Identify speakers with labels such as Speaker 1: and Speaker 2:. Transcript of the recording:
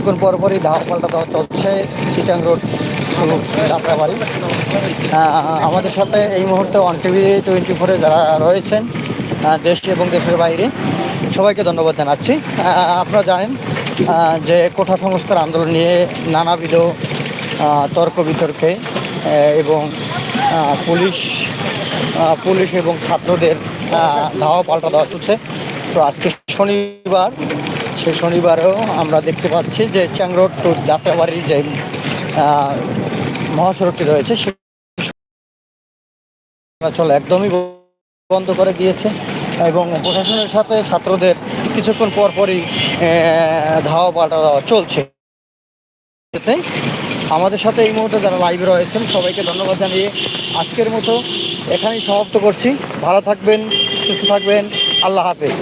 Speaker 1: কিছুক্ষণ পর পরই ধাওয়া পাল্টা দেওয়া চলছে সিটাং রোড যাত্রাবাড়ি। আমাদের সাথে এই মুহূর্তে অন টিভি টোয়েন্টি ফোরে যারা রয়েছেন দেশ এবং দেশের বাইরে, সবাইকে ধন্যবাদ জানাচ্ছি। আপনারা জানেন যে কোঠা সংস্কার আন্দোলন নিয়ে নানাবিধ তর্ক বিতর্কে এবং পুলিশ পুলিশ এবং ছাত্রদের ধাওয়া পাল্টা দেওয়া চলছে। তো আজকে শনিবার, সেই শনিবারেও আমরা দেখতে পাচ্ছি যে চ্যাংরোড টু যাত্রাবাড়ির যে মহাসড়কটি রয়েছে, সে চলাচল একদমই বন্ধ করে দিয়েছে এবং প্রশাসনের সাথে ছাত্রদের কিছুক্ষণ পর পরই ধাওয়া পাল্টা দেওয়া চলছে। আমাদের সাথে এই মুহূর্তে যারা লাইভে রয়েছেন, সবাইকে ধন্যবাদ জানিয়ে আজকের মতো এখানেই সমাপ্ত করছি। ভালো থাকবেন, সুস্থ থাকবেন। আল্লাহ হাফেজ।